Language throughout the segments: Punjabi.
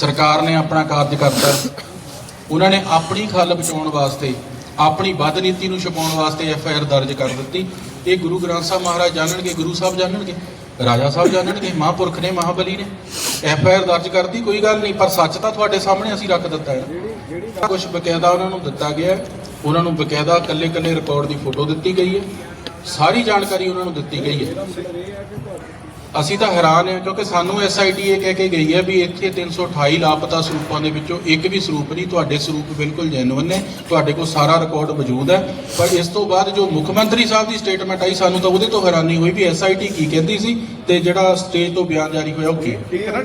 ਸਰਕਾਰ ਨੇ ਆਪਣਾ ਕਾਰਜ ਕਰਤਾ। ਉਹਨਾਂ ਨੇ ਆਪਣੀ ਖੱਲ ਬਚਾਉਣ ਵਾਸਤੇ, ਆਪਣੀ ਵੱਧ ਨੀਤੀ ਨੂੰ ਛਪਾਉਣ ਵਾਸਤੇ ਐਫ ਆਈ ਆਰ ਦਰਜ ਕਰ ਦਿੱਤੀ। ਇਹ ਗੁਰੂ ਗ੍ਰੰਥ ਸਾਹਿਬ ਮਹਾਰਾਜ ਜਾਣਨਗੇ, ਗੁਰੂ ਸਾਹਿਬ ਜਾਣਨਗੇ, ਰਾਜਾ ਸਾਹਿਬ ਜਾਣਨਗੇ, ਮਹਾਂਪੁਰਖ ਨੇ, ਮਹਾਬਲੀ ਨੇ। ਐਫ ਆਈ ਆਰ ਦਰਜ ਕਰਤੀ, ਕੋਈ ਗੱਲ ਨਹੀਂ, ਪਰ ਸੱਚ ਤਾਂ ਤੁਹਾਡੇ ਸਾਹਮਣੇ ਅਸੀਂ ਰੱਖ ਦਿੱਤਾ ਹੈ। ਕੁਝ ਬਕਾਇਦਾ ਉਹਨਾਂ ਨੂੰ ਦਿੱਤਾ ਗਿਆ ਉਹਨਾਂ ਨੂੰ ਬਕਾਇਦਾ ਕੱਲੇ ਕੱਲੇ ਰਿਕਾਰਡ ਦੀ ਫੋਟੋ ਦਿੱਤੀ ਗਈ ਹੈ। ਸਾਰੀ ਜਾਣਕਾਰੀ ਉਹਨਾਂ ਨੂੰ ਦਿੱਤੀ ਗਈ ਹੈ। ਅਸੀਂ ਤਾਂ ਹੈਰਾਨ ਹਾਂ ਕਿਉਂਕਿ ਸਾਨੂੰ ਐਸਆਈਟੀ ਇਹ ਕਹਿ ਕੇ ਗਈ ਹੈ ਵੀ ਇੱਥੇ 328 ਲਾਪਤਾ ਸਰੂਪਾਂ ਦੇ ਵਿੱਚੋਂ ਇੱਕ ਵੀ ਸਰੂਪ ਨਹੀਂ ਤੁਹਾਡੇ ਸਰੂਪ ਬਿਲਕੁਲ ਜੈਨੂਇਨ ਨੇ ਤੁਹਾਡੇ ਕੋਲ ਸਾਰਾ ਰਿਕਾਰਡ ਮੌਜੂਦ ਹੈ। ਪਰ ਇਸ ਤੋਂ ਬਾਅਦ ਜੋ ਮੁੱਖ ਮੰਤਰੀ ਸਾਹਿਬ ਦੀ ਸਟੇਟਮੈਂਟ ਆਈ ਸਾਨੂੰ ਤਾਂ ਉਹਦੇ ਤੋਂ ਹੈਰਾਨੀ ਹੋਈ ਵੀ ਐਸਆਈਟੀ ਕੀ ਕਹਿੰਦੀ ਸੀ ਤੇ ਜਿਹੜਾ ਸਟੇਜ ਤੋਂ ਬਿਆਨ ਜਾਰੀ ਹੋਇਆ ਉਹ ਕੀ ਠੀਕ ਹੈ ਨਾ?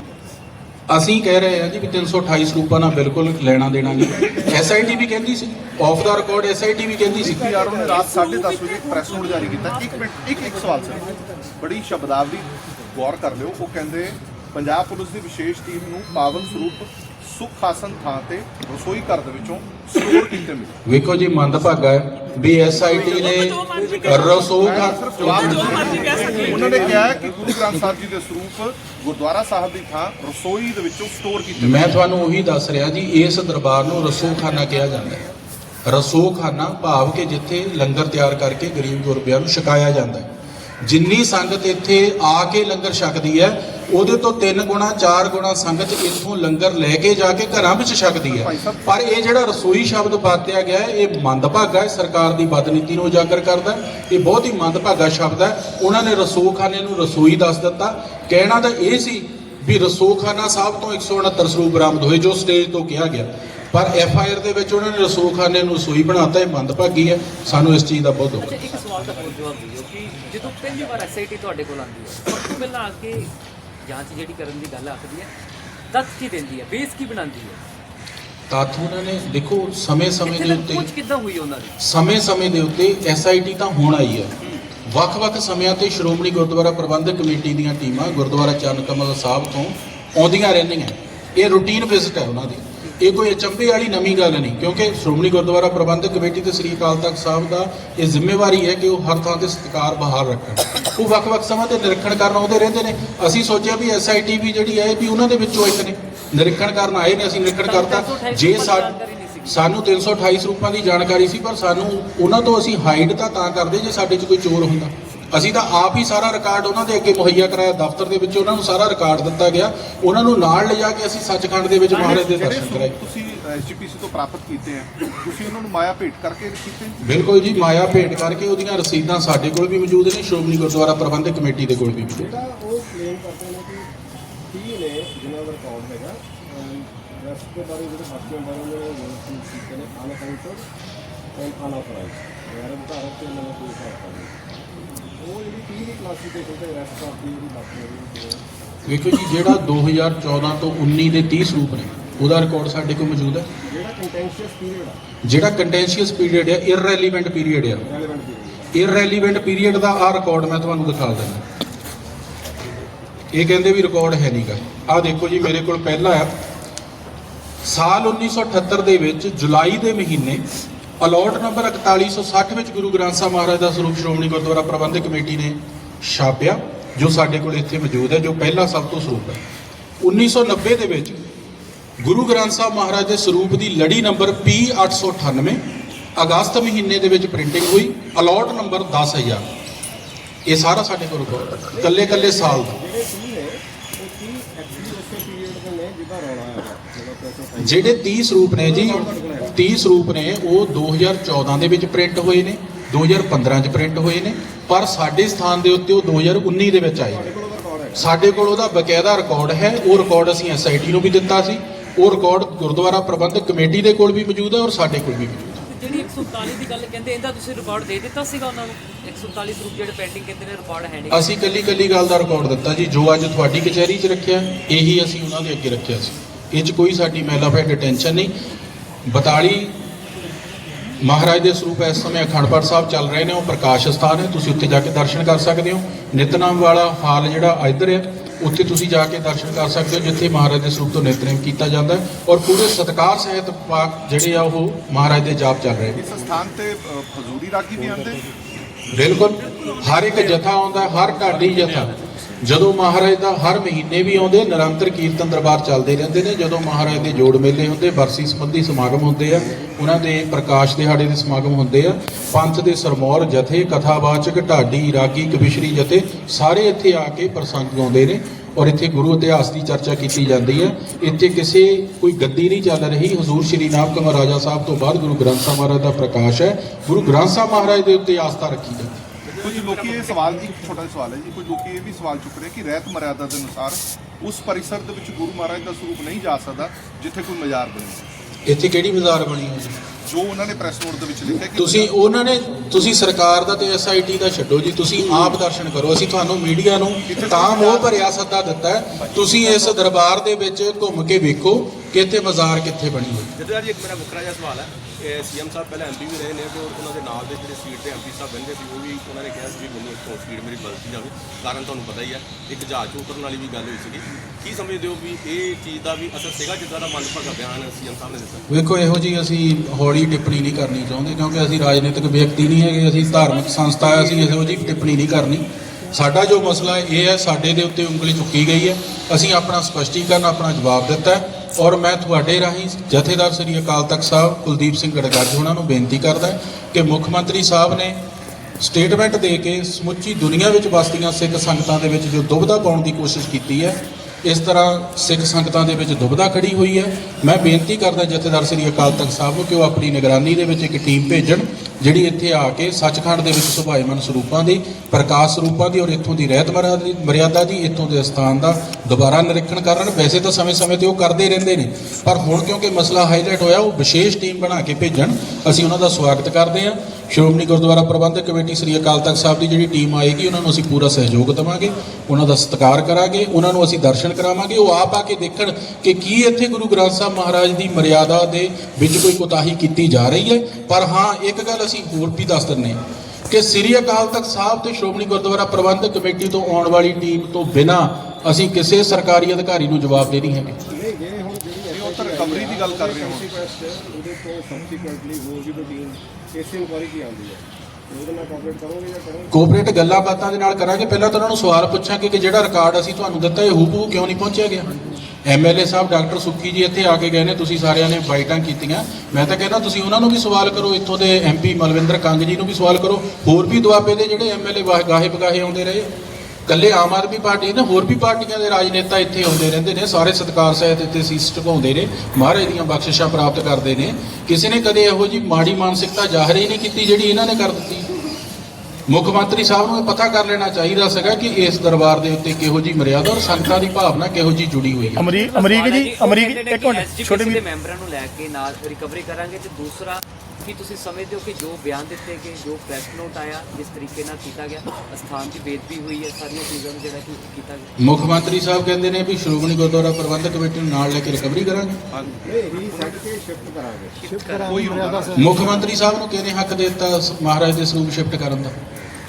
ਅਸੀਂ ਕਹਿ ਰਹੇ ਹਾਂ ਜੀ ਵੀ 328 ਸਰੂਪਾਂ ਨਾਲ ਬਿਲਕੁਲ ਲੈਣਾ ਦੇਣਾ ਨਹੀਂ। ਐਸਆਈਟੀ ਵੀ ਕਹਿੰਦੀ ਸੀ ਆਫ ਦਾ ਰਿਕਾਰਡ ਐਸਆਈਟੀ ਵੀ ਕਹਿੰਦੀ ਸੀ। ਪੀਆਰਓ ਨੇ ਰਾਤ 10:30 ਵਜੇ ਪ੍ਰੈਸ ਨੋਟ ਜਾਰੀ ਕੀਤਾ। ਇੱਕ ਮਿੰਟ ਇੱਕ ਇੱਕ ਸਵਾਲ ਸਰ ਬੜੀ ਸ਼ਬਦਾਵਲੀ। ਗੌਰ ਕਰ ਲਿਓ। ਉਹ ਕਹਿੰਦੇ ਪੰਜਾਬ ਪੁਲਿਸ ਦੀ ਵਿਸ਼ੇਸ਼ ਟੀਮ ਨੂੰ ਪਾਵਨ ਸਰੂਪ ਸੁਖ ਆਸਨ ਥਾਂ ਤੇ ਰਸੋਈ ਘਰ ਦੇ ਵਿੱਚੋਂ ਸਟੋਰ ਕੀਤੇ ਮਿਲੇ? ਵੇਖੋ ਜੀ ਮੰਦਭਾਗਾ ਹੈ। ਵੀ ਐਸਆਈਟੀ ਨੇ ਜਵਾਬ ਦਿਓ। ਉਹਨਾਂ ਨੇ ਕਿਹਾ ਕਿ ਗੁਰੂ ਗ੍ਰੰਥ ਸਾਹਿਬ ਜੀ ਦੇ ਸਰੂਪ ਗੁਰਦੁਆਰਾ ਸਾਹਿਬ ਦੀ ਥਾਂ ਰਸੋਈ ਦੇ ਵਿੱਚੋਂ ਸਟੋਰ ਕੀਤੇ ਮੈਂ ਤੁਹਾਨੂੰ ਉਹੀ ਦੱਸ ਰਿਹਾ ਜੀ ਇਸ ਦਰਬਾਰ ਨੂੰ ਰਸੋਖਾਨਾ ਕਿਹਾ ਜਾਂਦਾ ਹੈ। ਰਸੋਖਾਨਾ ਭਾਵ ਕਿ ਜਿੱਥੇ ਲੰਗਰ ਤਿਆਰ ਕਰਕੇ ਗਰੀਬ ਗੁਰਬਿਆਂ ਨੂੰ ਛਕਾਇਆ ਜਾਂਦਾ ਹੈ। ਜਿੰਨੀ ਸੰਗਤ ਇੱਥੇ ਆ ਕੇ ਲੰਗਰ ਛਕਦੀ ਹੈ ਉਹਦੇ ਤੋਂ 3 ਗੁਣਾ 4 ਗੁਣਾ ਸੰਗਤ ਇੱਥੋਂ ਲੰਗਰ ਲੈ ਕੇ ਜਾ ਕੇ ਘਰਾਂ ਵਿੱਚ ਛਕਦੀ ਹੈ। ਪਰ ਇਹ ਜਿਹੜਾ ਰਸੋਈ ਸ਼ਬਦ ਵਰਤਿਆ ਗਿਆ ਹੈ ਇਹ ਮੰਦਭਾਗਾ ਹੈ ਸਰਕਾਰ ਦੀ ਬਦਨੀਤੀ ਨੂੰ ਉਜਾਗਰ ਕਰਦਾ ਹੈ। ਇਹ ਬਹੁਤ ਹੀ ਮੰਦਭਾਗਾ ਸ਼ਬਦ ਹੈ। ਉਹਨਾਂ ਨੇ ਰਸੋਖਾਨੇ ਨੂੰ ਰਸੋਈ ਦੱਸ ਦਿੱਤਾ। ਕਹਿਣਾ ਤਾਂ ਇਹ ਸੀ ਵੀ ਰਸੋਖਾਨਾ ਸਾਹਿਬ ਤੋਂ 169 ਸਰੂਪ ਬਰਾਮਦ ਹੋਏ ਜੋ ਸਟੇਜ ਤੋਂ ਕਿਹਾ ਗਿਆ। ਪਰ ਐਫ ਆਈ ਆਰ ਦੇ ਵਿੱਚ ਉਹਨਾਂ ਨੇ ਰਸੋਖਾਨੇ ਨੂੰ ਰਸੋਈ ਬਣਾਤਾ ਇਹ ਮੰਦਭਾਗੀ ਹੈ। ਸਾਨੂੰ ਇਸ ਚੀਜ਼ ਦਾ ਬਹੁਤ ਦੁੱਖ ਹੈ ਇੱਕ ਸਵਾਲ ਦਾ ਹੋਰ ਜਵਾਬ ਦਿਓ ਕਿ ਜਦੋਂ ਪਹਿਲੀ ਵਾਰ ਐਸਆਈਟੀ ਤੁਹਾਡੇ ਕੋਲ ਆਉਂਦੀ ਹੈ ਸਭ ਤੋਂ ਪਹਿਲਾਂ ਆ ਕੇ ਜਾਂਚ ਜਿਹੜੀ ਕਰਨ ਦੀ ਗੱਲ ਆਖਦੀ ਹੈ ਤੱਥ ਕੀ ਦਿੰਦੀ ਹੈ? ਬੇਸ ਕੀ ਬਣਾਉਂਦੀ ਹੈ? ਤੱਥ ਉਹਨਾਂ ਨੇ ਦੇਖੋ ਸਮੇਂ-ਸਮੇਂ ਦੇ ਉੱਤੇ ਪਹੁੰਚ ਕਿੱਦਾਂ ਹੋਈ ਉਹਨਾਂ ਦੀ? ਸਮੇਂ-ਸਮੇਂ ਦੇ ਉੱਤੇ ਐਸਆਈਟੀ ਤਾਂ ਹੁਣ ਆਈ ਹੈ। ਵੱਖ-ਵੱਖ ਸਮਿਆਂ ਤੇ ਸ਼੍ਰੋਮਣੀ ਗੁਰਦੁਆਰਾ ਪ੍ਰਬੰਧਕ ਕਮੇਟੀ ਦੀਆਂ ਟੀਮਾਂ ਗੁਰਦੁਆਰਾ ਚਰਨ ਕਮਲ ਸਾਹਿਬ ਤੋਂ ਆਉਂਦੀਆਂ ਰਹਿੰਦੀਆਂ। ਇਹ ਰੂਟੀਨ ਵਿਜ਼ਿਟ ਹੈ ਉਹਨਾਂ ਦੀ। ਇਹ ਕੋਈ ਅਚੰਭੇ ਵਾਲੀ ਨਵੀਂ ਗੱਲ ਨਹੀਂ, ਕਿਉਂਕਿ ਸ਼੍ਰੋਮਣੀ ਗੁਰਦੁਆਰਾ ਪ੍ਰਬੰਧਕ ਕਮੇਟੀ ਤੇ ਸ੍ਰੀ ਅਕਾਲ ਤਖਤ ਸਾਹਿਬ ਦਾ ਇਹ ਜ਼ਿੰਮੇਵਾਰੀ ਹੈ ਕਿ ਉਹ ਹਰ ਥਾਂ ਤੇ ਸਤਿਕਾਰ ਬਹਾਲ ਰੱਖਣ। ਉਹ ਵੱਖ-ਵੱਖ ਸਮਾਂ ਤੇ ਨਿਰੀਖਣ ਕਰਨ ਆਉਂਦੇ ਰਹਿੰਦੇ ਨੇ। ਅਸੀਂ ਸੋਚਿਆ ਵੀ ਐਸਆਈਟੀ ਵੀ ਜਿਹੜੀ ਹੈ ਵੀ ਉਹਨਾਂ ਦੇ ਵਿੱਚੋਂ ਇੱਕ ਨੇ। ਨਿਰੀਖਣ ਕਰਨ ਆਏ ਨੇ, ਅਸੀਂ ਨਿਰੀਖਣ ਕਰਤਾ। ਜੇ ਸਾ ਸਾਨੂੰ 328 ਸਰੂਪਾਂ ਦੀ ਜਾਣਕਾਰੀ ਸੀ, ਪਰ ਸਾਨੂੰ ਉਹਨਾਂ ਤੋਂ ਅਸੀਂ ਹਾਈਡ ਤਾਂ ਤਾਂ ਕਰਦੇ ਜੇ ਸਾਡੇ 'ਚ ਕੋਈ ਚੋਰ ਹੁੰਦਾ। ਅਸੀਂ ਤਾਂ ਆਪ ਹੀ ਸਾਰਾ ਰਿਕਾਰਡ ਉਹਨਾਂ ਦੇ ਅੱਗੇ ਮੁਹੱਈਆ ਕਰਾਇਆ ਦਫ਼ਤਰ ਦੇ ਵਿੱਚ ਉਹਨਾਂ ਨੂੰ ਸਾਰਾ ਰਿਕਾਰਡ ਦਿੱਤਾ ਗਿਆ। ਉਹਨਾਂ ਨੂੰ ਨਾਲ ਲਿਜਾ ਕੇ ਅਸੀਂ ਸੱਚਖੰਡ ਦੇ ਵਿੱਚ ਮਹਾਰਾਜ ਦੇ ਦਰਸ਼ਨ ਕਰਾਏ। ਤੁਸੀਂ ਐਸਜੀਪੀਸੀ ਤੋਂ ਪ੍ਰਾਪਤ ਕੀਤੇ ਆ ਤੁਸੀਂ ਉਹਨਾਂ ਨੂੰ ਮਾਇਆ ਭੇਟ ਕਰਕੇ ਕੀਤੇ ਬਿਲਕੁਲ ਜੀ ਮਾਇਆ ਭੇਟ ਕਰਕੇ ਉਹਦੀਆਂ ਰਸੀਦਾਂ ਸਾਡੇ ਕੋਲ ਵੀ ਮੌਜੂਦ ਨੇ ਸ਼੍ਰੋਮਣੀ ਗੁਰਦੁਆਰਾ ਪ੍ਰਬੰਧਕ ਕਮੇਟੀ ਦੇ ਕੋਲ ਵੀ। ਜਿਹੜਾ ਉਹ ਕਲੇਮ ਕਰਦੇ ਨੇ ਕਿ 30 ਨੇ ਜਿਨ੍ਹਾਂ ਦਾ ਰਿਕਾਰਡ ਹੈਗਾ ਰੈਸਟ ਦੇ ਬਾਰੇ ਜਿਹੜੇ ਬਾਕੀਆਂ ਬਾਰੇ ਉਹਨਾਂ ਨੇ ਕੀਤੇ ਨੇ ਅਨਕਾਊਂਟਡ ਐਂਡ ਅਨਆਥੋਰਾਈਜ਼ਡ ਯਾਰ ਮੁਤਾਬਕ ਤੇ ਉਹਨਾਂ ਨੇ ਕੋਈ ਲਿਆ ਉਹ ਜਿਹੜੀ 30 ਦੀ ਕਲਾਸੀਫਿਕੇਸ਼ਨ ਤੇ ਰੈਸਟ ਕਰਦੀ ਜਿਹੜੀ ਬਾਕੀ ਜਿਹੜੀ ਵੇਖੋ ਜੀ ਜਿਹੜਾ 2014 ਤੋਂ 19 ਦੇ 30 ਸਰੂਪ ਨੇ ਉਹਦਾ ਰਿਕਾਰਡ ਸਾਡੇ ਕੋਲ ਮੌਜੂਦ ਹੈ। ਜਿਹੜਾ ਕੰਟੈਂਸ਼ੀਅਸ ਪੀਰੀਅਡ ਆ। ਜਿਹੜਾ ਕੰਟੈਂਸ਼ੀਅਸ ਪੀਰੀਅਡ ਹੈ irrelevant period period irrelevant period ਦਾ ਆ ਰਿਕਾਰਡ ਮੈਂ ਤੁਹਾਨੂੰ ਦਿਖਾ ਦਿੰਦਾ। ਇਹ ਕਹਿੰਦੇ ਵੀ ਰਿਕਾਰਡ ਹੈ ਨਹੀਂਗਾ ਆ ਦੇਖੋ ਜੀ ਮੇਰੇ ਕੋਲ ਪਹਿਲਾ ਆ। ਸਾਲ 1978 ਦੇ ਵਿੱਚ ਜੁਲਾਈ ਦੇ ਮਹੀਨੇ ਅਲੋਟ ਨੰਬਰ 4160 ਵਿੱਚ ਗੁਰੂ ਗ੍ਰੰਥ ਸਾਹਿਬ ਮਹਾਰਾਜ ਦਾ ਸਰੂਪ ਸ਼੍ਰੋਮਣੀ ਗੁਰਦੁਆਰਾ ਪ੍ਰਬੰਧਕ ਕਮੇਟੀ ਨੇ ਛਾਪਿਆ, ਜੋ ਸਾਡੇ ਕੋਲ ਇੱਥੇ ਮੌਜੂਦ ਹੈ, ਜੋ ਪਹਿਲਾ ਸਭ ਤੋਂ ਸਰੂਪ ਹੈ। 1990 ਦੇ ਵਿੱਚ ਗੁਰੂ ਗ੍ਰੰਥ ਸਾਹਿਬ ਮਹਾਰਾਜ ਦੇ ਸਰੂਪ ਦੀ ਲੜੀ ਨੰਬਰ P898 ਅਗਸਤ ਮਹੀਨੇ ਦੇ ਵਿੱਚ ਪ੍ਰਿੰਟਿੰਗ ਹੋਈ, ਅਲੋਟ ਨੰਬਰ 10000 ਇਹ ਸਾਰਾ ਸਾਡੇ ਕੋਲ ਰਿਕਾਰਡ ਕੱਲੇ ਕੱਲੇ ਸਾਲ ਦਾ ਜਿਹੜੇ 30 ਨੇ ਉਹ 30 ਐਕਚੁਅਲੀ ਉਸੇ ਪੀਰੀਅਡ ਦੇ ਨੇ ਜਿਹਦਾ ਰੌਲਾ ਆਇਆ ਜਿਹੜਾ ਪ੍ਰੋਸੈਸ ਜਿਹੜੇ 30 ਸਰੂਪ ਨੇ ਜੀ 30 ਸਰੂਪ ਨੇ ਉਹ 2014 ਦੇ ਵਿੱਚ ਪ੍ਰਿੰਟ ਹੋਏ ਨੇ 2015 ਚ ਪ੍ਰਿੰਟ ਹੋਏ ਨੇ ਪਰ ਸਾਡੇ ਸਥਾਨ ਦੇ ਉੱਤੇ ਉਹ 2019 ਦੇ ਵਿੱਚ ਆਏ ਸਾਡੇ ਕੋਲ ਉਹਦਾ ਬਕਾਇਦਾ ਰਿਕਾਰਡ ਹੈ ਉਹ ਰਿਕਾਰਡ ਅਸੀਂ ਐਸਆਈਟੀ ਨੂੰ ਵੀ ਦਿੱਤਾ ਸੀ ਉਹ ਰਿਕਾਰਡ ਗੁਰਦੁਆਰਾ ਪ੍ਰਬੰਧਕ ਕਮੇਟੀ ਦੇ ਕੋਲ ਵੀ ਮੌਜੂਦ ਹੈ ਔਰ ਸਾਡੇ ਕੋਲ ਵੀ ਮੌਜੂਦ ਹੈ। ਜਿਹੜੀ 139 ਦੀ ਗੱਲ ਕਹਿੰਦੇ ਇਹਦਾ ਤੁਸੀਂ ਰਿਕਾਰਡ ਦੇ ਦਿੱਤਾ ਸੀਗਾ ਉਹਨਾਂ ਨੂੰ? 139 ਗਰੁੱਪ ਜਿਹੜੇ ਪੈਂਡਿੰਗ ਕਹਿੰਦੇ ਨੇ ਰਿਕਾਰਡ ਹੈ ਨਹੀਂ। ਅਸੀਂ ਕੱਲੀ ਕੱਲੀ ਗੱਲ ਦਾ ਰਿਕਾਰਡ ਦਿੱਤਾ ਜੀ ਜੋ ਅੱਜ ਤੁਹਾਡੀ ਕਚਹਿਰੀ 'ਚ ਰੱਖਿਆ ਇਹੀ ਅਸੀਂ ਉਹਨਾਂ ਦੇ ਅੱਗੇ ਰੱਖਿਆ ਸੀ। ਇਹ 'ਚ ਕੋਈ ਸਾਡੀ ਮੈਲਾਫਾਈ ਡਿਟੈਂਸ਼ਨ ਨਹੀਂ। 42 ਮਹਾਰਾਜ ਦੇ ਸਰੂਪ ਇਸ ਸਮੇਂ ਅਖੰਡ ਪਾਠ ਸਾਹਿਬ ਚੱਲ ਰਹੇ ਨੇ ਉਹ ਪ੍ਰਕਾਸ਼ ਸਥਾਨ ਹੈ ਤੁਸੀਂ ਉੱਥੇ ਜਾ ਕੇ ਦਰਸ਼ਨ ਕਰ ਸਕਦੇ ਹੋ। ਨਿਤਨਾਮ ਵਾਲਾ ਹਾਲ ਜਿਹੜਾ ਇੱਧਰ ਹੈ ਉੱਥੇ ਤੁਸੀਂ ਜਾ ਕੇ ਦਰਸ਼ਨ ਕਰ ਸਕਦੇ ਹੋ ਜਿੱਥੇ ਮਹਾਰਾਜ ਦੇ ਸਰੂਪ ਤੋਂ ਨਿਤਨੇਮ ਕੀਤਾ ਜਾਂਦਾ ਔਰ ਪੂਰੇ ਸਤਕਾਰ ਸਹਿਤ ਪਾਕ ਜਿਹੜੇ ਆ ਉਹ ਮਹਾਰਾਜ ਦੇ ਜਾਪ ਚੱਲ ਰਹੇ ਨੇ। ਇਸ ਸਥਾਨ ਤੇ ਫਜ਼ੂਰੀ ਰਾਗੀ ਵੀ ਆਉਂਦੇ? ਬਿਲਕੁਲ ਹਰ ਇੱਕ ਜਥਾ ਆਉਂਦਾ ਹਰ ਢਾਡੀ ਜਥਾ। ਜਦੋਂ ਮਹਾਰਾਜ ਦਾ ਹਰ ਮਹੀਨੇ ਵੀ ਆਉਂਦੇ, ਨਿਰੰਤਰ ਕੀਰਤਨ ਦਰਬਾਰ ਚੱਲਦੇ ਰਹਿੰਦੇ ਨੇ, ਜਦੋਂ ਮਹਾਰਾਜ ਦੇ ਜੋੜ ਮੇਲੇ ਹੁੰਦੇ, ਬਰਸੀ ਸੰਬੰਧੀ ਸਮਾਗਮ ਹੁੰਦੇ ਆ, ਉਹਨਾਂ ਦੇ ਪ੍ਰਕਾਸ਼ ਦਿਹਾੜੇ ਦੇ ਸਮਾਗਮ ਹੁੰਦੇ ਆ, ਪੰਥ ਦੇ ਸਰਮੌਰ ਜਥੇ, ਕਥਾਵਾਚਕ, ਢਾਡੀ, ਰਾਗੀ, ਕਵਿਸ਼ਰੀ ਜਥੇ, ਸਾਰੇ ਇੱਥੇ ਆ ਕੇ ਪ੍ਰਸੰਗ ਗਾਉਂਦੇ ਨੇ ਔਰ ਇੱਥੇ ਗੁਰੂ ਇਤਿਹਾਸ ਦੀ ਚਰਚਾ ਕੀਤੀ ਜਾਂਦੀ ਹੈ ਇੱਥੇ ਕਿਸੇ ਕੋਈ ਗੱਦੀ ਨਹੀਂ ਚੱਲ ਰਹੀ। ਹਜ਼ੂਰ ਸ਼੍ਰੀ ਨਾਮ ਕਮਲ ਰਾਜਾ ਸਾਹਿਬ ਤੋਂ ਬਾਅਦ ਗੁਰੂ ਗ੍ਰੰਥ ਸਾਹਿਬ ਮਹਾਰਾਜ ਦਾ ਪ੍ਰਕਾਸ਼ ਹੈ। ਗੁਰੂ ਗ੍ਰੰਥ ਸਾਹਿਬ ਮਹਾਰਾਜ ਦੇ ਉੱਤੇ ਆਸਥਾ ਰੱਖੀ ਜਾਂਦੀ ਹੈ ਕੁਝ ਲੋਕੀ ਇਹ ਸਵਾਲ ਇੱਕ ਛੋਟਾ ਜਿਹਾ ਸਵਾਲ ਹੈ ਜੀ ਕੁਝ ਲੋਕੀ ਇਹ ਵੀ ਸਵਾਲ ਚੁੱਕ ਰਹੇ ਕਿ ਰਹਿਤ ਮਰਿਆਦਾ ਦੇ ਅਨੁਸਾਰ ਉਸ ਪਰਿਸਰ ਦੇ ਵਿੱਚ ਗੁਰੂ ਮਹਾਰਾਜ ਦਾ ਸਰੂਪ ਨਹੀਂ ਜਾ ਸਕਦਾ ਜਿੱਥੇ ਕੋਈ ਮਜ਼ਾਰ ਬਣੇ। ਇੱਥੇ ਕਿਹੜੀ ਬਾਜ਼ਾਰ ਬਣੀ ਹੋਈ ਹੈ ਜੋ? ਉਹਨਾਂ ਨੇ ਪ੍ਰੈਸ ਨੋਟ ਦੇ ਵਿੱਚ ਲਿਖਿਆ ਕਿ ਤੁਸੀਂ ਉਹਨਾਂ ਨੇ ਤੁਸੀਂ ਸਰਕਾਰ ਦਾ ਤੇ ਐਸਆਈਟੀ ਦਾ ਛੱਡੋ ਜੀ ਤੁਸੀਂ ਆਪ ਦਰਸ਼ਨ ਕਰੋ। ਅਸੀਂ ਤੁਹਾਨੂੰ ਮੀਡੀਆ ਨੂੰ ਤਾਂ ਮੋਹ ਭਰਿਆ ਸੱਦਾ ਦਿੱਤਾ ਹੈ। ਤੁਸੀਂ ਇਸ ਦਰਬਾਰ ਦੇ ਵਿੱਚ ਘੁੰਮ ਕੇ ਵੇਖੋ। ਕਿ ਇੱਥੇ ਮਜ਼ਾਰ ਕਿੱਥੇ ਬਣੀ ਹੋਈ ਜਥੇਦਾਰ ਜੀ ਇੱਕ ਮੇਰਾ ਵੱਖਰਾ ਜਿਹਾ ਸਵਾਲ ਹੈ ਸੀਐਮ ਸਾਹਿਬ ਪਹਿਲਾਂ ਐਮਪੀ ਵੀ ਰਹੇ ਨੇ ਤੇ ਉਹਨਾਂ ਦੇ ਨਾਲ ਦੇ ਜਿਹੜੇ ਸੀਟ ਤੇ ਐਮਪੀ ਸਾਹਿਬ ਬੰਦੇ ਸੀ ਉਹ ਵੀ ਉਹਨਾਂ ਨੇ ਕਿਹਾ ਸੀ ਮੈਨੂੰ ਇੱਥੋਂ ਸੀਟ ਮੇਰੀ ਬਦਲਤੀ ਜਾਵੇ ਕਾਰਨ ਤੁਹਾਨੂੰ ਪਤਾ ਹੀ ਹੈ ਇੱਕ ਜਹਾਜ਼ ਉਤਰਨ ਵਾਲੀ ਵੀ ਗੱਲ ਹੋਈ ਸੀਗੀ। ਕੀ ਸਮਝਦੇ ਹੋ ਵੀ ਇਹ ਚੀਜ਼ ਦਾ ਵੀ ਅਸਰ ਸੀਗਾ ਜਿੱਦਾਂ ਦਾ ਮਨਪਾਗਾ ਬਿਆਨ ਸੀਐਮ ਸਾਹਿਬ ਨੇ ਦਿੱਤਾ? ਵੇਖੋ ਇਹੋ ਜੀ ਅਸੀਂ ਹੌਲੀ ਟਿੱਪਣੀ ਨਹੀਂ ਕਰਨੀ ਚਾਹੁੰਦੇ ਕਿਉਂਕਿ ਅਸੀਂ ਰਾਜਨੀਤਿਕ ਵਿਅਕਤੀ ਨਹੀਂ ਹੈਗੇ ਅਸੀਂ ਧਾਰਮਿਕ ਸੰਸਥਾ ਹੈ ਅਸੀਂ ਇਹੋ ਜੀ ਟਿੱਪਣੀ ਨਹੀਂ ਕਰਨੀ। ਸਾਡਾ ਜੋ ਮਸਲਾ ਇਹ ਹੈ ਸਾਡੇ ਦੇ ਉੱਤੇ ਉਂਗਲੀ ਚੁੱਕੀ ਗਈ ਹੈ। ਅਸੀਂ ਆਪਣਾ ਸਪਸ਼ਟੀਕਰਨ ਆਪਣਾ ਜਵਾਬ ਦਿੱਤਾ ਹੈ। ਔਰ ਮੈਂ ਤੁਹਾਡੇ ਰਾਹੀਂ ਜਥੇਦਾਰ ਸ੍ਰੀ ਅਕਾਲ ਤਖਤ ਸਾਹਿਬ ਕੁਲਦੀਪ ਸਿੰਘ ਗੜਗੱਜ ਉਹਨਾਂ ਨੂੰ ਬੇਨਤੀ ਕਰਦਾ ਕਿ ਮੁੱਖ ਮੰਤਰੀ ਸਾਹਿਬ ਨੇ ਸਟੇਟਮੈਂਟ ਦੇ ਕੇ ਸਮੁੱਚੀ ਦੁਨੀਆ ਵਿੱਚ ਵਸਦੀਆਂ ਸਿੱਖ ਸੰਗਤਾਂ ਦੇ ਵਿੱਚ ਜੋ ਦੁਬਧਾ ਪਾਉਣ ਦੀ ਕੋਸ਼ਿਸ਼ ਕੀਤੀ ਹੈ ਇਸ ਤਰ੍ਹਾਂ ਸਿੱਖ ਸੰਗਤਾਂ ਦੇ ਵਿੱਚ ਦੁਬਦਾ ਖੜੀ ਹੋਈ ਹੈ। ਮੈਂ ਬੇਨਤੀ ਕਰਦਾ ਜਥੇਦਾਰ ਸ੍ਰੀ ਅਕਾਲ ਤਖਤ ਸਾਹਿਬ ਨੂੰ ਕਿ ਉਹ ਆਪਣੀ ਨਿਗਰਾਨੀ ਦੇ ਵਿੱਚ ਇੱਕ ਟੀਮ ਭੇਜਣ, ਜਿਹੜੀ ਇੱਥੇ ਆ ਕੇ ਸੱਚਖੰਡ ਦੇ ਵਿੱਚ ਸੁਭਾਇਮਨ ਸਰੂਪਾਂ ਦੀ, ਪ੍ਰਕਾਸ਼ ਸਰੂਪਾਂ ਦੀ ਔਰ ਇੱਥੋਂ ਦੀ ਰਹਿਤ ਮਰਿਆਦਾ ਮਰਿਆਦਾ ਦੀ, ਇੱਥੋਂ ਦੇ ਸਥਾਨ ਦਾ ਦੁਬਾਰਾ ਨਿਰੀਖਣ ਕਰਨ। ਵੈਸੇ ਤਾਂ ਸਮੇਂ-ਸਮੇਂ ਤੇ ਉਹ ਕਰਦੇ ਰਹਿੰਦੇ ਨੇ, ਪਰ ਹੁਣ ਕਿਉਂਕਿ ਮਸਲਾ ਹਾਈਲਾਈਟ ਹੋਇਆ, ਉਹ ਵਿਸ਼ੇਸ਼ ਟੀਮ ਬਣਾ ਕੇ ਭੇਜਣ, ਅਸੀਂ ਉਹਨਾਂ ਦਾ ਸਵਾਗਤ ਕਰਦੇ ਹਾਂ। ਸ਼੍ਰੋਮਣੀ ਗੁਰਦੁਆਰਾ ਪ੍ਰਬੰਧਕ ਕਮੇਟੀ ਸ੍ਰੀ ਅਕਾਲ ਤਖਤ ਸਾਹਿਬ ਦੀ ਜਿਹੜੀ ਟੀਮ ਆਏਗੀ, ਉਹਨਾਂ ਨੂੰ ਅਸੀਂ ਪੂਰਾ ਸਹਿਯੋਗ ਦੇਵਾਂਗੇ, ਉਹਨਾਂ ਦਾ ਸਤਿਕਾਰ ਕਰਾਂਗੇ, ਉਹਨਾਂ ਨੂੰ ਅਸੀਂ ਦਰਸ਼ਨ ਕਰਾਵਾਂਗੇ। ਉਹ ਆਪ ਆ ਕੇ ਦੇਖਣ ਕਿ ਕੀ ਇੱਥੇ ਗੁਰੂ ਗ੍ਰੰਥ ਸਾਹਿਬ ਮਹਾਰਾਜ ਦੀ ਮਰਿਆਦਾ ਦੇ ਵਿੱਚ ਕੋਈ ਕੋਤਾਹੀ ਕੀਤੀ ਜਾ ਰਹੀ ਹੈ। ਪਰ ਹਾਂ, ਇੱਕ ਗੱਲ ਅਸੀਂ ਹੋਰ ਵੀ ਦੱਸ ਦਿੰਨੇ ਹਾਂ ਕਿ ਸ੍ਰੀ ਅਕਾਲ ਤਖਤ ਸਾਹਿਬ ਤੇ ਸ਼੍ਰੋਮਣੀ ਗੁਰਦੁਆਰਾ ਪ੍ਰਬੰਧਕ ਕਮੇਟੀ ਤੋਂ ਆਉਣ ਵਾਲੀ ਟੀਮ ਤੋਂ ਬਿਨਾਂ ਅਸੀਂ ਕਿਸੇ ਸਰਕਾਰੀ ਅਧਿਕਾਰੀ ਨੂੰ ਜਵਾਬ ਦੇ ਨਹੀਂ ਹੈਗੇ ਨਹੀਂ ਜੇ ਹੁਣ ਜਿਹੜੀ ਇਹ ਉਹ ਤਾਂ recovery ਦੀ ਗੱਲ ਕਰ ਰਹੇ ਹੋ। ਉਹਦੇ ਤੋਂ ਸਬਸੀਕੁਐਂਟਲੀ ਹੋਰ ਵੀ ਕੋਈ ਟੀਮ ਇਸ ਇਨਕੁਆਰੀ ਕੀ ਆਉਂਦੀ ਹੈ? ਉਹਦੇ ਨਾਲ ਕੋਆਪਰੇਟ ਕਰੋਗੇ ਜਾਂ ਕਰੋਗੇ? ਕੋਆਪਰੇਟ ਗੱਲਾਂ ਬਾਤਾਂ ਦੇ ਨਾਲ ਕਰਾਂਗੇ। ਪਹਿਲਾਂ ਤਾਂ ਉਹਨਾਂ ਨੂੰ ਸਵਾਲ ਪੁੱਛਾਂਗੇ ਕਿ ਜਿਹੜਾ ਰਿਕਾਰਡ ਅਸੀਂ ਤੁਹਾਨੂੰ ਦਿੱਤਾ ਇਹ ਹੂਬਹੂ ਕਿਉਂ ਨਹੀਂ ਪਹੁੰਚਿਆ ਗਿਆ? ਐਮਐਲਏ ਸਾਹਿਬ ਡਾਕਟਰ ਸੁੱਖੀ ਜੀ ਇੱਥੇ ਆ ਕੇ ਗਏ ਨੇ ਤੁਸੀਂ ਸਾਰਿਆਂ ਨੇ ਬਾਈਟਾਂ ਕੀਤੀਆਂ। ਮੈਂ ਤਾਂ ਕਹਿੰਦਾ ਤੁਸੀਂ ਉਹਨਾਂ ਨੂੰ ਵੀ ਸਵਾਲ ਕਰੋ ਇੱਥੋਂ ਦੇ ਐਮਪੀ ਮਲਵਿੰਦਰ ਕੰਗ ਜੀ ਨੂੰ ਵੀ ਸਵਾਲ ਕਰੋ। ਹੋਰ ਵੀ ਦੁਆਬੇ ਦੇ ਜਿਹੜੇ ਐਮਐਲਏ ਗਾਹੇ ਬਗਾਹੇ ਆਉਂਦੇ ਰਹੇ। ਕੱਲੇ ਆਮ ਆਦਮੀ ਪਾਰਟੀ ਨੇ ਹੋਰ ਵੀ ਪਾਰਟੀਆਂ ਦੇ ਰਾਜਨੇਤਾ ਇੱਥੇ ਆਉਂਦੇ ਰਹਿੰਦੇ ਨੇ ਸਾਰੇ ਸਤਿਕਾਰ ਸਹਿਤ ਇੱਥੇ ਸੀਸ ਝੁਕਾਉਂਦੇ ਨੇ ਮਹਾਰਾਜ ਦੀਆਂ ਬਖਸ਼ਿਸ਼ਾਂ ਪ੍ਰਾਪਤ ਕਰਦੇ ਨੇ। ਕਿਸੇ ਨੇ ਕਦੇ ਇਹੋ ਜੀ ਮਾੜੀ ਮਾਨਸਿਕਤਾ ਜ਼ਾਹਰ ਹੀ ਨਹੀਂ ਕੀਤੀ ਜਿਹੜੀ ਇਹਨਾਂ ਨੇ ਕਰ ਦਿੱਤੀ। ਮੁੱਖ ਮੰਤਰੀ ਸਾਹਿਬ ਨੂੰ ਇਹ ਪਤਾ ਕਰ ਲੈਣਾ ਚਾਹੀਦਾ ਸੀਗਾ ਕਿ ਇਸ ਦਰਬਾਰ ਦੇ ਉੱਤੇ ਕਿਹੋ ਜੀ ਮਰਿਆਦਾ ਔਰ ਸੰਗਤਾਂ ਦੀ ਭਾਵਨਾ ਕਿਹੋ ਜੀ ਜੁੜੀ ਹੋਈ ਹੈ। ਅਮਰੀਕ ਅਮਰੀਕ ਜੀ ਅਮਰੀਕ ਇੱਕ ਮਿੰਟ ਛੋਟੇ ਮੈਂਬਰਾਂ ਨੂੰ ਲੈ ਕੇ ਨਾਲ ਰਿਕਵਰੀ ਕਰਾਂਗੇ ਤੇ ਦੂਸਰਾ ਕੀ ਤੁਸੀਂ ਸਮਝਦੇ ਹੋ ਕਿ ਜੋ ਬਿਆਨ ਦਿੱਤੇ ਗਏ ਜੋ ਪ੍ਰੈਸ ਨੋਟ ਆਇਆ ਜਿਸ ਤਰੀਕੇ ਨਾਲ ਕੀਤਾ ਗਿਆ ਅਸਥਾਨ ਦੀ ਬੇਦਬੀ ਹੋਈ ਹੈ ਸਾਰੀਆਂ ਚੀਜ਼ਾਂ ਨੂੰ ਜਿਹੜਾ ਕਿ ਕੀਤਾ ਗਿਆ। ਮੁੱਖ ਮੰਤਰੀ ਸਾਹਿਬ ਕਹਿੰਦੇ ਨੇ ਵੀ ਸ਼੍ਰੋਮਣੀ ਗੁਰਦੁਆਰਾ ਪ੍ਰਬੰਧਕ ਕਮੇਟੀ ਨੂੰ ਨਾਲ ਲੈ ਕੇ ਰਿਕਵਰੀ ਕਰਾਂਗੇ। ਨਹੀਂ ਰੀਸੈਟ ਕੇ ਸ਼ਿਫਟ ਕਰਾਂਗੇ। ਸ਼ਿਫਟ ਕਰਾਂਗੇ ਕੋਈ ਹੁੰਦਾ ਮੁੱਖ ਮੰਤਰੀ ਸਾਹਿਬ ਨੂੰ ਕਿਹਨੇ ਹੱਕ ਦੇ ਦਿੱਤਾ ਮਹਾਰਾਜ ਦੇ ਸਰੂਪ ਸ਼ਿਫਟ ਕਰਨ ਦਾ?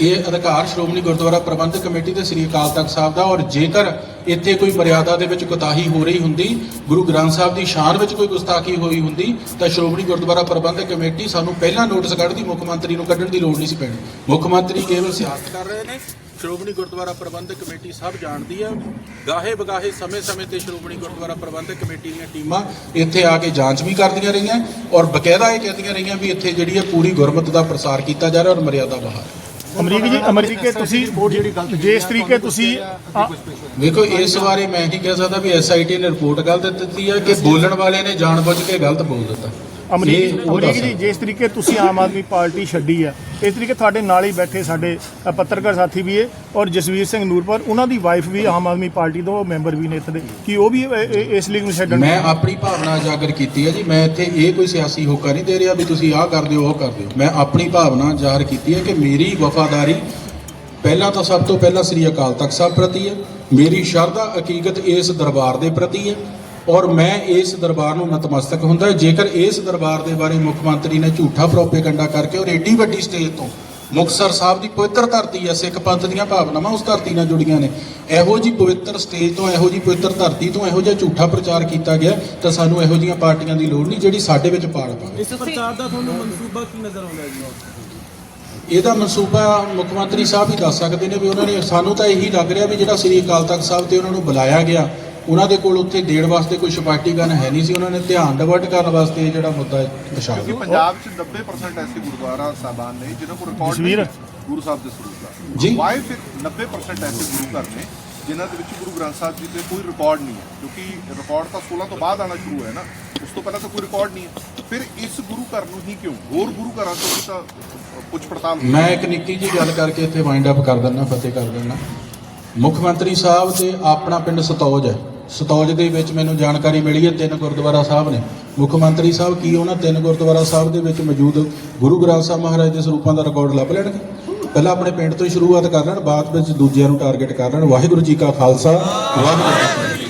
ਇਹ ਅਧਿਕਾਰ ਸ਼੍ਰੋਮਣੀ ਗੁਰਦੁਆਰਾ ਪ੍ਰਬੰਧਕ ਕਮੇਟੀ ਤੇ ਸ੍ਰੀ ਅਕਾਲ ਤਖਤ ਸਾਹਿਬ ਦਾ, ਔਰ ਜੇਕਰ ਇੱਥੇ ਕੋਈ ਮਰਿਆਦਾ ਦੇ ਵਿੱਚ ਕੁਤਾਹੀ ਹੋ ਰਹੀ ਹੁੰਦੀ, ਗੁਰੂ ਗ੍ਰੰਥ ਸਾਹਿਬ ਦੀ ਸ਼ਾਨ ਵਿੱਚ ਕੋਈ ਗੁਸਤਾਖੀ ਹੋਈ ਹੁੰਦੀ, ਤਾਂ ਸ਼੍ਰੋਮਣੀ ਗੁਰਦੁਆਰਾ ਪ੍ਰਬੰਧਕ ਕਮੇਟੀ ਸਾਨੂੰ ਪਹਿਲਾਂ ਨੋਟਿਸ ਕੱਢਦੀ ਮੁੱਖ ਮੰਤਰੀ ਨੂੰ ਕੱਢਣ ਦੀ ਲੋੜ ਨਹੀਂ ਸੀ ਪੈਣੀ। ਮੁੱਖ ਮੰਤਰੀ ਕੇਵਲ ਸਿਆਸਤ ਕਰ ਰਹੇ ਨੇ, ਸ਼੍ਰੋਮਣੀ ਗੁਰਦੁਆਰਾ ਪ੍ਰਬੰਧਕ ਕਮੇਟੀ ਸਭ ਜਾਣਦੀ ਹੈ ਗਾਹੇ ਬਗਾਹੇ ਸਮੇਂ-ਸਮੇਂ ਤੇ ਸ਼੍ਰੋਮਣੀ ਗੁਰਦੁਆਰਾ ਪ੍ਰਬੰਧਕ ਕਮੇਟੀ ਦੀਆਂ ਟੀਮਾਂ ਇੱਥੇ ਆ ਕੇ ਜਾਂਚ ਵੀ ਕਰਦੀਆਂ ਰਹੀਆਂ, ਔਰ ਬਕਾਇਦਾ ਇਹ ਕਹਿੰਦੀਆਂ ਰਹੀਆਂ ਵੀ ਇੱਥੇ ਜਿਹੜੀ ਹੈ ਪੂਰੀ ਗੁਰਮਤਿ ਦਾ ਪ੍ਰਸਾਰ ਕੀਤਾ ਜਾ ਰਿਹਾ, ਔਰ ਮਰਿਆਦਾ ਬਾਹਰ ਅਮਰੀਕ ਜੀ, ਅਮਰੀਕੇ ਤੁਸੀਂ ਜੇ ਇਸ ਤਰੀਕੇ ਤੁਸੀਂ ਦੇਖੋ, ਇਸ ਬਾਰੇ ਮੈਂ ਕੀ ਕਹਿ ਸਕਦਾ ਵੀ ਐਸਆਈਟੀ ਨੇ ਰਿਪੋਰਟ ਗਲਤ ਦਿੱਤੀ ਹੈ ਕਿ ਬੋਲਣ ਵਾਲੇ ਨੇ ਜਾਣਬੁੱਝ ਕੇ ਗਲਤ ਬੋਲ ਦਿੱਤਾ। ਅਮਰੀਕ ਅਮਰੀਕ ਜੀ ਜਿਸ ਤਰੀਕੇ ਤੁਸੀਂ ਆਮ ਆਦਮੀ ਪਾਰਟੀ ਛੱਡੀ ਆ ਇਸ ਤਰੀਕੇ ਤੁਹਾਡੇ ਨਾਲ ਹੀ ਬੈਠੇ ਸਾਡੇ ਪੱਤਰਕਾਰ ਸਾਥੀ ਵੀ ਹੈ ਔਰ ਜਸਵੀਰ ਸਿੰਘ ਨੂਰਪੁਰ ਉਹਨਾਂ ਦੀ ਵਾਈਫ ਵੀ ਆਮ ਆਦਮੀ ਪਾਰਟੀ ਤੋਂ ਮੈਂਬਰ ਵੀ ਨੇ ਇੱਥੇ ਕੀ ਉਹ ਵੀ ਇਸ ਲੀਗ ਨੂੰ ਛੱਡਣ ਮੈਂ ਆਪਣੀ ਭਾਵਨਾ ਉਜਾਗਰ ਕੀਤੀ ਹੈ ਜੀ ਮੈਂ ਇੱਥੇ ਇਹ ਕੋਈ ਸਿਆਸੀ ਹੋਕਾ ਨਹੀਂ ਦੇ ਰਿਹਾ ਵੀ ਤੁਸੀਂ ਆਹ ਕਰ ਦਿਓ ਉਹ ਕਰ ਦਿਓ ਮੈਂ ਆਪਣੀ ਭਾਵਨਾ ਜ਼ਾਹਰ ਕੀਤੀ ਹੈ ਕਿ ਮੇਰੀ ਵਫਾਦਾਰੀ ਪਹਿਲਾਂ ਤਾਂ ਸਭ ਤੋਂ ਪਹਿਲਾਂ ਸ੍ਰੀ ਅਕਾਲ ਤਖਤ ਸਾਹਿਬ ਪ੍ਰਤੀ ਹੈ ਮੇਰੀ ਸ਼ਰਧਾ ਹਕੀਕਤ ਇਸ ਦਰਬਾਰ ਦੇ ਪ੍ਰਤੀ ਹੈ ਔਰ ਮੈਂ ਇਸ ਦਰਬਾਰ ਨੂੰ ਨਤਮਸਤਕ ਹੁੰਦਾ ਜੇਕਰ ਇਸ ਦਰਬਾਰ ਦੇ ਬਾਰੇ ਮੁੱਖ ਮੰਤਰੀ ਨੇ ਝੂਠਾ ਪ੍ਰੋਪੇਗੰਡਾ ਕਰਕੇ ਔਰ ਏਡੀ ਵੱਡੀ ਸਟੇਜ ਤੋਂ ਮੁਕਤਸਰ ਸਾਹਿਬ ਦੀ ਪਵਿੱਤਰ ਧਰਤੀ ਹੈ ਸਿੱਖ ਪੰਥ ਦੀਆਂ ਭਾਵਨਾਵਾਂ ਉਸ ਧਰਤੀ ਨਾਲ ਜੁੜੀਆਂ ਨੇ ਇਹੋ ਜੀ ਪਵਿੱਤਰ ਸਟੇਜ ਤੋਂ ਇਹੋ ਜੀ ਪਵਿੱਤਰ ਧਰਤੀ ਤੋਂ ਇਹੋ ਜਿਹਾ ਝੂਠਾ ਪ੍ਰਚਾਰ ਕੀਤਾ ਗਿਆ ਤਾਂ ਸਾਨੂੰ ਇਹੋ ਜੀਆਂ ਪਾਰਟੀਆਂ ਦੀ ਲੋੜ ਨਹੀਂ ਜਿਹੜੀ ਸਾਡੇ ਵਿੱਚ ਪਾੜ ਪਾਵੇ। ਇਸ ਪ੍ਰਚਾਰ ਦਾ ਤੁਹਾਨੂੰ ਮਨਸੂਬਾ ਕੀ ਨਜ਼ਰ ਆਉਂਦਾ ਹੈ ਜੀ? ਇਹਦਾ ਮਨਸੂਬਾ ਮੁੱਖ ਮੰਤਰੀ ਸਾਹਿਬ ਹੀ ਦੱਸ ਸਕਦੇ ਨੇ ਵੀ ਉਹਨਾਂ ਨੇ ਸਾਨੂੰ ਤਾਂ ਇਹੀ ਲੱਗ ਰਿਹਾ ਵੀ ਜਿਹੜਾ ਸ੍ਰੀ ਅਕਾਲ ਤਖਤ ਸਾਹਿਬ ਤੇ ਉਹਨਾਂ ਨੂੰ ਬੁਲਾਇਆ ਗਿਆ ਉਹਨਾਂ ਦੇ ਕੋਲ ਉੱਥੇ ਦੇਣ ਵਾਸਤੇ ਕੋਈ ਸਪਾਟੀਕਰਨ ਹੈ ਨਹੀਂ ਸੀ ਉਹਨਾਂ ਨੇ ਧਿਆਨ ਡਿਵਰਟ ਕਰਨ ਵਾਸਤੇ ਇਹ ਜਿਹੜਾ ਮੁੱਦਾ ਵਿਛਾ ਕਿਉਂਕਿ ਪੰਜਾਬ 'ਚ 90% ਐਸੇ ਗੁਰਦੁਆਰਾ ਸਾਹਿਬਾਨ ਨੇ ਜਿਨ੍ਹਾਂ ਕੋਲ ਰਿਕਾਰਡ। ਗੁਰੂ ਸਾਹਿਬ ਦੇ ਸਰੂਪ ਦਾ। ਜੀ। ਵਾਈ ਫਿਰ 90% ਐਸੇ ਗੁਰੂ ਘਰ ਨੇ ਜਿਨ੍ਹਾਂ ਦੇ ਵਿੱਚ ਗੁਰੂ ਗ੍ਰੰਥ ਸਾਹਿਬ ਜੀ ਤੇ ਕੋਈ ਰਿਕਾਰਡ ਨਹੀਂ ਹੈ? ਕਿਉਂਕਿ ਰਿਕਾਰਡ ਤਾਂ 16 ਤੋਂ ਬਾਅਦ ਆਣਾ ਸ਼ੁਰੂ ਹੈ ਨਾ ਉਸ ਤੋਂ ਪਹਿਲਾਂ ਤਾਂ ਕੋਈ ਰਿਕਾਰਡ ਨਹੀਂ ਹੈ। ਫਿਰ ਇਸ ਗੁਰੂ ਘਰ ਨੂੰ ਹੀ ਕਿਉਂ? ਹੋਰ ਗੁਰੂ ਘਰਾਂ ਤੋਂ ਤਾਂ ਪੁੱਛ ਪੜਤਾਲ। ਮੈਂ ਇੱਕ ਨਿੱਕੀ ਜੀ ਗੱਲ ਕਰਕੇ ਇੱਥੇ ਵਾਈਂਡ ਅਪ ਕਰ ਦਿੰਦਾ ਫਤਿਹ ਕਰ ਦਿੰਦਾ। ਮੁੱਖ ਮੰਤਰੀ ਸਾਹਿਬ ਦੇ ਆਪਣਾ ਪਿੰਡ ਸਤੌਜ ਹੈ। ਸਤੌਜ ਦੇ ਵਿੱਚ ਮੈਨੂੰ ਜਾਣਕਾਰੀ ਮਿਲੀ ਹੈ, ਤਿੰਨ ਗੁਰਦੁਆਰਾ ਸਾਹਿਬ ਨੇ। ਮੁੱਖ ਮੰਤਰੀ ਸਾਹਿਬ, ਕੀ ਉਹਨਾਂ ਤਿੰਨ ਗੁਰਦੁਆਰਾ ਸਾਹਿਬ ਦੇ ਵਿੱਚ ਮੌਜੂਦ ਗੁਰੂ ਗ੍ਰੰਥ ਸਾਹਿਬ ਮਹਾਰਾਜ ਦੇ ਸਰੂਪਾਂ ਦਾ ਰਿਕਾਰਡ ਲੱਭ ਲੈਣਗੇ? ਪਹਿਲਾਂ ਆਪਣੇ ਪਿੰਡ ਤੋਂ ਹੀ ਸ਼ੁਰੂਆਤ ਕਰ ਲੈਣ, ਬਾਅਦ ਵਿੱਚ ਦੂਜਿਆਂ ਨੂੰ ਟਾਰਗੇਟ ਕਰ ਲੈਣ। ਵਾਹਿਗੁਰੂ ਜੀ ਕਾ ਖਾਲਸਾ। ਵਾਹਿਗੁਰੂ ਜੀ ਕੀ ਫਤਿਹ।